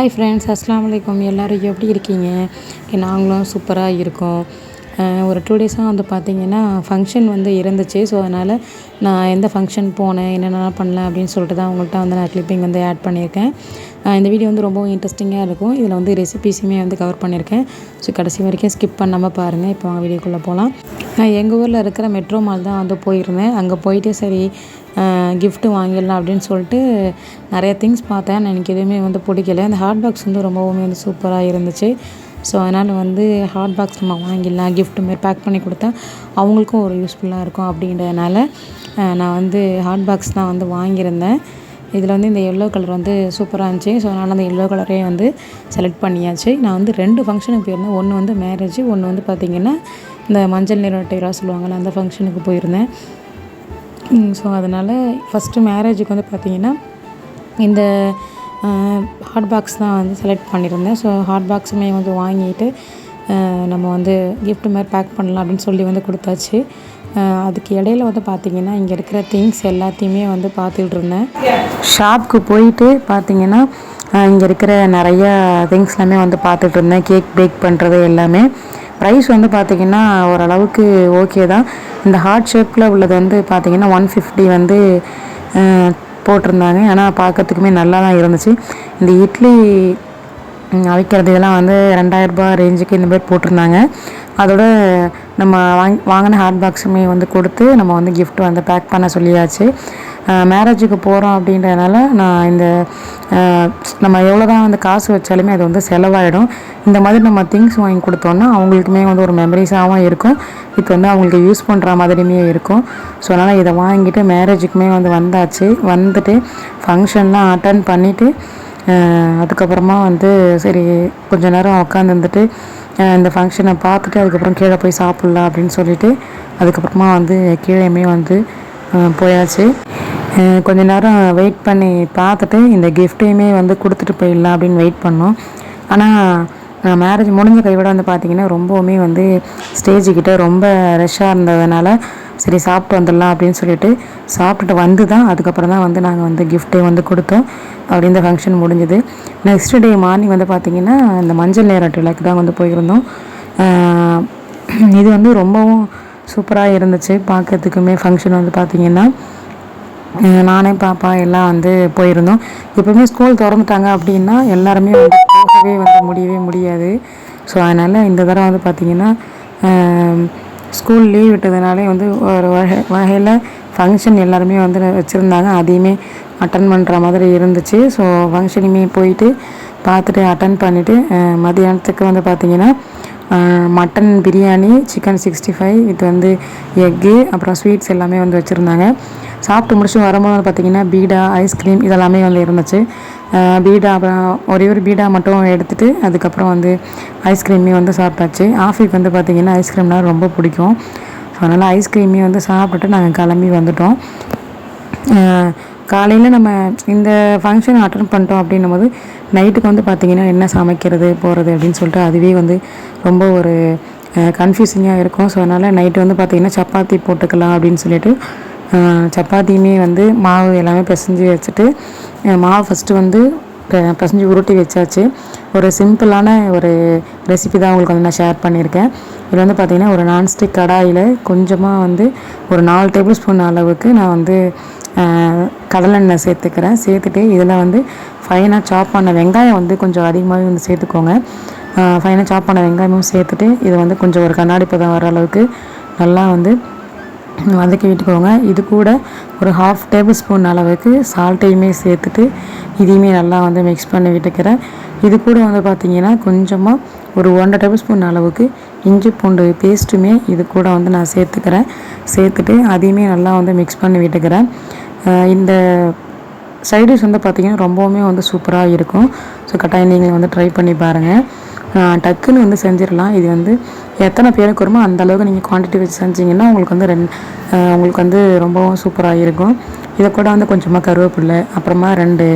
Hi friends அஸ்லாம் வலைக்கம் எல்லோரும் எப்படி இருக்கீங்க? நாங்களும் சூப்பராக இருக்கோம். ஒரு டூ டேஸாக வந்து பார்த்தீங்கன்னா ஃபங்க்ஷன் வந்து இருந்துச்சு. ஸோ அதனால் நான் எந்த ஃபங்க்ஷன் போனேன் என்னென்னலாம் பண்ணல அப்படின்னு சொல்லிட்டு தான் உங்கள்கிட்ட வந்து நான் கிளிப்பிங் வந்து ஆட் பண்ணியிருக்கேன். இந்த வீடியோ வந்து ரொம்பவும் இன்ட்ரெஸ்டிங்காக இருக்கும். இதில் வந்து ரெசிபிஸுமே வந்து கவர் பண்ணியிருக்கேன் ஸோ கடைசி வரைக்கும் ஸ்கிப் பண்ணாமல் பாருங்கள் இப்போ வாங்க வீடியோக்குள்ளே போகலாம் நான் எங்கள் ஊரில் இருக்கிற மெட்ரோ மால் தான் வந்து போயிருந்தேன். அங்கே போயிட்டு சரி கிஃப்ட்டு வாங்கிடலாம் அப்படின்னு சொல்லிட்டு நிறைய திங்ஸ் பார்த்தேன். எனக்கு எதுவுமே வந்து பிடிக்கல. அந்த ஹாட் பாக்ஸ் வந்து ரொம்பவுமே வந்து சூப்பராக இருந்துச்சு. ஸோ அதனால் வந்து ஹாட் பாக்ஸ் நம்ம வாங்கிடலாம். கிஃப்ட்டு மாரி பேக் பண்ணி கொடுத்தா அவங்களுக்கும் ஒரு யூஸ்ஃபுல்லாக இருக்கும் அப்படின்றதுனால நான் வந்து ஹாட் பாக்ஸ் தான் வந்து வாங்கியிருந்தேன். இதில் வந்து இந்த எல்லோ கலர் வந்து சூப்பராக இருந்துச்சு. ஸோ அதனால் அந்த எல்லோ கலரே வந்து செலக்ட் பண்ணியாச்சு. நான் வந்து ரெண்டு ஃபங்க்ஷனுக்கு போயிருந்தேன். ஒன்று வந்து மேரேஜ் ஒன்று வந்து பார்த்திங்கன்னா இந்த மஞ்சள் நிற டேரா சொல்லுவாங்கள்ல அந்த ஃபங்க்ஷனுக்கு போயிருந்தேன். ஸோ அதனால் ஃபஸ்ட்டு மேரேஜுக்கு வந்து பார்த்திங்கன்னா இந்த ஹாட் பாக்ஸ் தான் வந்து செலக்ட் பண்ணியிருந்தேன். ஸோ ஹாட் பாக்ஸுமே வந்து வாங்கிட்டு நம்ம வந்து கிஃப்ட் மாதிரி பேக் பண்ணலாம் அப்படின்னு சொல்லி வந்து கொடுத்தாச்சு. அதுக்கு இடையில வந்து பார்த்திங்கன்னா இங்கே இருக்கிற திங்ஸ் எல்லாத்தையுமே வந்து பார்த்துட்டு இருந்தேன். ஷாப்புக்கு போயிட்டு பார்த்திங்கன்னா இங்கே இருக்கிற நிறைய திங்ஸ் எல்லாமே வந்து பார்த்துட்டு இருந்தேன். கேக் பேக் பண்ணுறது எல்லாமே. ப்ரைஸ் வந்து பார்த்திங்கன்னா ஓரளவுக்கு ஓகே தான். இந்த ஹார்ட் ஷேப்பில் உள்ளது வந்து பார்த்திங்கன்னா ஒன் ஃபிஃப்டி வந்து போட்டிருந்தாங்க. ஆனால் பார்க்கறதுக்குமே நல்லா தான் இருந்துச்சு. இந்த இட்லி அவிக்கிறது இதெல்லாம் வந்து ரெண்டாயிரரூபா ரேஞ்சுக்கு இந்த மாதிரி போட்டிருந்தாங்க. அதோட நம்ம வாங்கி வாங்கின ஹாட் பாக்ஸுமே வந்து கொடுத்து நம்ம வந்து கிஃப்ட் வந்து பேக் பண்ண சொல்லியாச்சு. மேரேஜுக்கு போகிறோம் அப்படின்றதுனால நான் இந்த நம்ம எவ்வளோ தான் வந்து காசு வச்சாலுமே அது வந்து செலவாயிடும். இந்த மாதிரி நம்ம திங்ஸ் வாங்கி கொடுத்தோன்னா அவங்களுக்குமே வந்து ஒரு மெமரிஸாகவும் இருக்கும். இப்போ வந்து அவங்களுக்கு யூஸ் பண்ணுற மாதிரியுமே இருக்கும். ஸோ அதனால் இதை வாங்கிட்டு மேரேஜுக்குமே வந்து வந்தாச்சு. வந்துட்டு ஃபங்க்ஷன்லாம் அட்டன் பண்ணிவிட்டு அதுக்கப்புறமா வந்து சரி கொஞ்ச நேரம் உட்காந்துருந்துட்டு இந்த ஃபங்க்ஷனை பார்த்துட்டு அதுக்கப்புறம் கீழே போய் சாப்பிட்லாம் அப்படின்னு சொல்லிட்டு அதுக்கப்புறமா வந்து கீழேயுமே வந்து போயாச்சு. கொஞ்ச நேரம் வெயிட் பண்ணி பார்த்துட்டு இந்த கிஃப்ட்டையுமே வந்து கொடுத்துட்டு போயிடலாம் அப்படின்னு வெயிட் பண்ணோம். ஆனால் மேரேஜ் முடிஞ்ச கைவிட வந்து பார்த்திங்கன்னா ரொம்பவுமே வந்து ஸ்டேஜுக்கிட்ட ரொம்ப ரஷ்ஷாக இருந்ததுனால சரி சாப்பிட்டு வந்துடலாம் அப்படின்னு சொல்லிட்டு சாப்பிட்டுட்டு வந்து தான் அதுக்கப்புறம் தான் வந்து நாங்கள் வந்து கிஃப்ட்டே வந்து கொடுத்தோம். அப்படி இந்த ஃபங்க்ஷன் முடிஞ்சது. நெக்ஸ்ட் டே மார்னிங் வந்து பார்த்திங்கன்னா இந்த மஞ்சள் நேர டிலக்கு தான் வந்து போயிருந்தோம். இது வந்து ரொம்பவும் சூப்பராக இருந்துச்சு. பார்க்கறதுக்குமே ஃபங்க்ஷன் வந்து பார்த்திங்கன்னா நானே பாப்பா எல்லாம் வந்து போயிருந்தோம். எப்பவுமே ஸ்கூல் திறந்துட்டாங்க அப்படின்னா எல்லாருமே வந்து போகவே வந்து முடியவே முடியாது. ஸோ அதனால் இந்த தடவை வந்து பார்த்திங்கன்னா ஸ்கூல் லீவ் விட்டதுனாலே வந்து ஒரு வகை வகையில் ஃபங்க்ஷன் எல்லாருமே வந்து வச்சுருந்தாங்க. அதையுமே அட்டன் பண்ணுற மாதிரி இருந்துச்சு. ஸோ ஃபங்க்ஷனுமே போயிட்டு பார்த்துட்டு அட்டன் பண்ணிவிட்டு மதியானத்துக்கு வந்து பார்த்திங்கன்னா mutton biryani chicken sixty five இது வந்து எக்கு அப்புறம் ஸ்வீட்ஸ் எல்லாமே வந்து வச்சுருந்தாங்க. சாப்பிட்டு முடிச்சு வரும்போது பார்த்திங்கன்னா பீடா ஐஸ்கிரீம் இதெல்லாமே வந்து இருந்துச்சு. பீடா அப்புறம் ஒரே ஒரு பீடா மட்டும் எடுத்துகிட்டு அதுக்கப்புறம் வந்து ஐஸ்கிரீமே வந்து சாப்பிட்டாச்சு. ஆஃபிக்கு வந்து பார்த்திங்கன்னா ஐஸ்கிரீம்னால் ரொம்ப பிடிக்கும். அதனால் ஐஸ்கிரீமே வந்து சாப்பிட்டுட்டு நாங்கள் கிளம்பி வந்துட்டோம். காலையில் நம்ம இந்த ஃபங்க்ஷன் அட்டன் பண்ணிட்டோம் அப்படின்னும் போது நைட்டுக்கு வந்து பார்த்திங்கன்னா என்ன சமைக்கிறது போகிறது அப்படின்னு சொல்லிட்டு அதுவே வந்து ரொம்ப ஒரு கன்ஃபியூசிங்காக இருக்கும். ஸோ அதனால் நைட்டு வந்து பார்த்திங்கன்னா சப்பாத்தி போட்டுக்கலாம் அப்படின்னு சொல்லிட்டு சப்பாத்தியுமே வந்து மாவு எல்லாமே பிசைஞ்சு வச்சுட்டு மாவு ஃபஸ்ட்டு வந்து ப- பிசைஞ்சு உருட்டி வச்சாச்சு. ஒரு சிம்பிளான ஒரு ரெசிபி தான் உங்களுக்கு வந்து நான் ஷேர் பண்ணியிருக்கேன். இதில் வந்து பார்த்திங்கன்னா ஒரு நான்ஸ்டிக் கடாயில் கொஞ்சமாக வந்து ஒரு நாலு டேபிள் ஸ்பூன் அளவுக்கு நான் வந்து கடலெண்ணெய் சேர்த்துக்கிறேன். சேர்த்துட்டு இதில் வந்து ஃபைனாக சாப் பண்ண வெங்காயம் வந்து கொஞ்சம் அதிகமாகவே வந்து சேர்த்துக்கோங்க. ஃபைனாக சாப் பண்ண வெங்காயமும் சேர்த்துட்டு இது வந்து கொஞ்சம் ஒரு கண்ணாடி பதம் வர அளவுக்கு நல்லா வந்து வதக்கி விட்டுக்கோங்க. இது கூட ஒரு ஹாஃப் டேபிள் ஸ்பூன் அளவுக்கு சால்ட்டையுமே சேர்த்துட்டு இதையுமே நல்லா வந்து மிக்ஸ் பண்ணி விட்டுக்கிறேன். இது கூட வந்து பார்த்திங்கன்னா கொஞ்சமாக ஒரு ஒன்றரை டேபிள் ஸ்பூன் அளவுக்கு இஞ்சி பூண்டு பேஸ்ட்டுமே இது கூட வந்து நான் சேர்த்துக்கிறேன். சேர்த்துட்டு அதையுமே நல்லா வந்து மிக்ஸ் பண்ணி விட்டுக்கிறேன். இந்த சைடிஷ் வந்து பார்த்திங்கன்னா ரொம்பவுமே வந்து சூப்பராக இருக்கும். ஸோ கட்டாயம் நீங்கள் வந்து ட்ரை பண்ணி பாருங்கள் டக்குன்னு வந்து செஞ்சிடலாம். இது வந்து எத்தனை பேருக்கு வருமோ அந்த அளவுக்கு நீங்கள் குவான்டிட்டி வச்சு செஞ்சீங்கன்னா உங்களுக்கு வந்து ரெண்டு உங்களுக்கு வந்து ரொம்பவும் சூப்பராக இருக்கும். இதை கூட வந்து கொஞ்சமாக கருவேப்பில்லை அப்புறமா ரெண்டு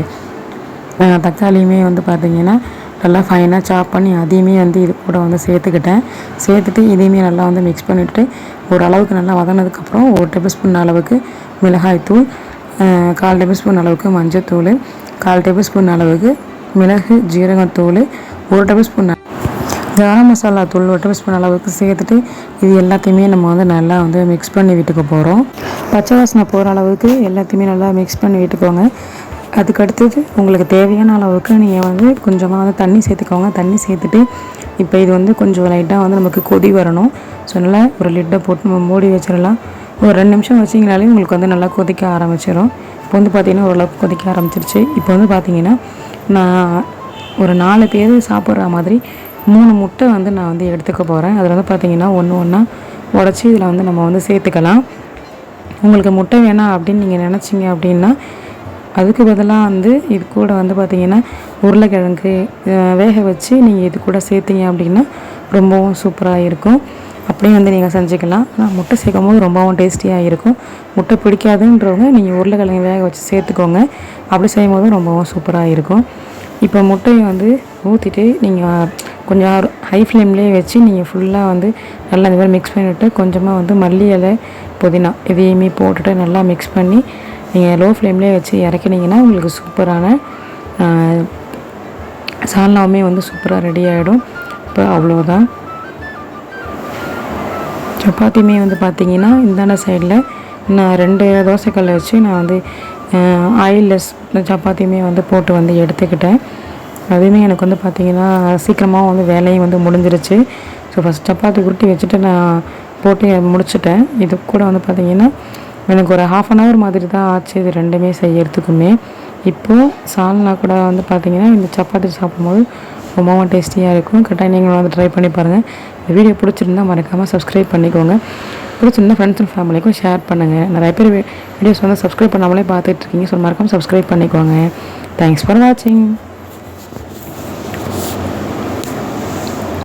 தக்காளியுமே வந்து பார்த்திங்கன்னா நல்லா ஃபைனாக சாப் பண்ணி அதையுமே வந்து இது கூட வந்து சேர்த்துக்கிட்டேன். சேர்த்துட்டு இதையுமே நல்லா வந்து மிக்ஸ் பண்ணிவிட்டு ஓரளவுக்கு நல்லா வதனதுக்கப்புறம் ஒரு டேபிள் ஸ்பூன் அளவுக்கு மிளகாய்த்தூள் தூள் கால் டேபிள் ஸ்பூன் அளவுக்கு மஞ்சத்தூள் கால் டேபிள் ஸ்பூன் அளவுக்கு மிளகு ஜீரகத்தூள் ஒரு டேபிள் ஸ்பூன் கரம் மசாலா தூள் ஒரு டேபிள் ஸ்பூன் அளவுக்கு சேர்த்துட்டு இது எல்லாத்தையுமே நம்ம வந்து நல்லா வந்து மிக்ஸ் பண்ணி வீட்டுக்கு போகிறோம் பச்சை வாசனை போகிற அளவுக்கு எல்லாத்தையுமே நல்லா மிக்ஸ் பண்ணி விட்டுக்கோங்க. அதுக்கடுத்தது உங்களுக்கு தேவையான அளவுக்கு நீங்கள் வந்து கொஞ்சமாக வந்து தண்ணி சேர்த்துக்கோங்க. தண்ணி சேர்த்துட்டு இப்போ இது வந்து கொஞ்சம் லைட்டாக வந்து நமக்கு கொதி வரணும். ஸோ நல்லா ஒரு லிட்டை போட்டு நம்ம மூடி வச்சிடலாம். ஒரு ரெண்டு நிமிஷம் வச்சிங்கனாலே உங்களுக்கு வந்து நல்லா கொதிக்க ஆரம்பிச்சிடும் இப்போ வந்து பார்த்திங்கன்னா ஓரளவுக்கு கொதிக்க ஆரம்பிச்சிருச்சு. இப்போ வந்து பார்த்திங்கன்னா நான் ஒரு நாலு பேர் சாப்பிட்ற மாதிரி மூணு முட்டை வந்து நான் வந்து எடுத்துக்க போகிறேன் அதில் வந்து பார்த்திங்கன்னா ஒன்று ஒன்றா உடச்சி இதில் வந்து நம்ம வந்து சேர்த்துக்கலாம். உங்களுக்கு முட்டை வேணாம் அப்படின்னு நீங்கள் நினச்சிங்க அப்படின்னா அதுக்கு பதிலாக வந்து இது கூட வந்து பார்த்திங்கன்னா உருளைக்கிழங்கு வேக வச்சு நீங்கள் இது கூட சேர்த்தீங்க அப்படின்னா ரொம்பவும் சூப்பராக இருக்கும். அப்படியே வந்து நீங்கள் செஞ்சுக்கலாம். ஆனால் முட்டை சேர்க்கும் போது ரொம்பவும் டேஸ்டியாக இருக்கும். முட்டை பிடிக்காதுன்றவங்க நீங்கள் உருளைக்கிழங்கு வேக வச்சு சேர்த்துக்கோங்க. அப்படி செய்யும் போது ரொம்பவும் சூப்பராக இருக்கும். இப்போ முட்டையை வந்து ஊற்றிட்டு நீங்கள் கொஞ்சம் ஹை ஃப்ளேம்லேயே வச்சு நீங்கள் ஃபுல்லாக வந்து நல்லா இந்த மாதிரி மிக்ஸ் பண்ணிவிட்டு கொஞ்சமாக வந்து மல்லி இலை புதினா இதையுமே போட்டுட்டு நல்லா மிக்ஸ் பண்ணி நீங்கள் லோ ஃப்ளேம்லேயே வச்சு இறக்கினீங்கன்னா உங்களுக்கு சூப்பரான ஆஹ், சால்னாவுமே வந்து சூப்பராக ரெடி ஆகிடும் இப்போ அவ்வளோதான் சப்பாத்தியுமே வந்து பார்த்தீங்கன்னா இந்தாண்ட சைடில் நான் ரெண்டு தோசைக்கல்லை வச்சு நான் வந்து ஆயில்லெஸ் சப்பாத்தியுமே வந்து போட்டு வந்து எடுத்துக்கிட்டேன். அதுவுமே எனக்கு வந்து பார்த்திங்கன்னா சீக்கிரமாக வந்து வேலையும் வந்து முடிஞ்சிருச்சு. ஸோ ஃபஸ்ட் சப்பாத்தி உருட்டி வச்சுட்டு நான் போட்டு முடிச்சிட்டேன். இது கூட வந்து பார்த்திங்கன்னா எனக்கு ஒரு ஹாஃப் அன் ஹவர் மாதிரி தான் ஆச்சு இது ரெண்டுமே செய்யறதுக்குமே. இப்போது சால்னா கூட வந்து பார்த்திங்கன்னா இந்த சப்பாத்தி சாப்பிடும்போது ரொம்பவும் டேஸ்டியாக இருக்கும். கரெக்டாக நீங்களும் வந்து ட்ரை பண்ணி பாருங்கள் இந்த வீடியோ பிடிச்சிருந்தா மறக்காமல் சப்ஸ்கிரைப் பண்ணிக்கோங்க. பிடிச்சிருந்தா ஃப்ரெண்ட்ஸ் அண்ட் ஃபேமிலிக்கும் ஷேர் பண்ணுங்கள் நிறைய பேர் வீடியோஸ் வந்து சப்ஸ்கிரைப் பண்ணாமலே பார்த்துட்டு இருக்கீங்க. ஸோ மறக்காமல் சப்ஸ்கிரைப் பண்ணிக்கோங்க. தேங்க்ஸ் ஃபார் வாட்சிங்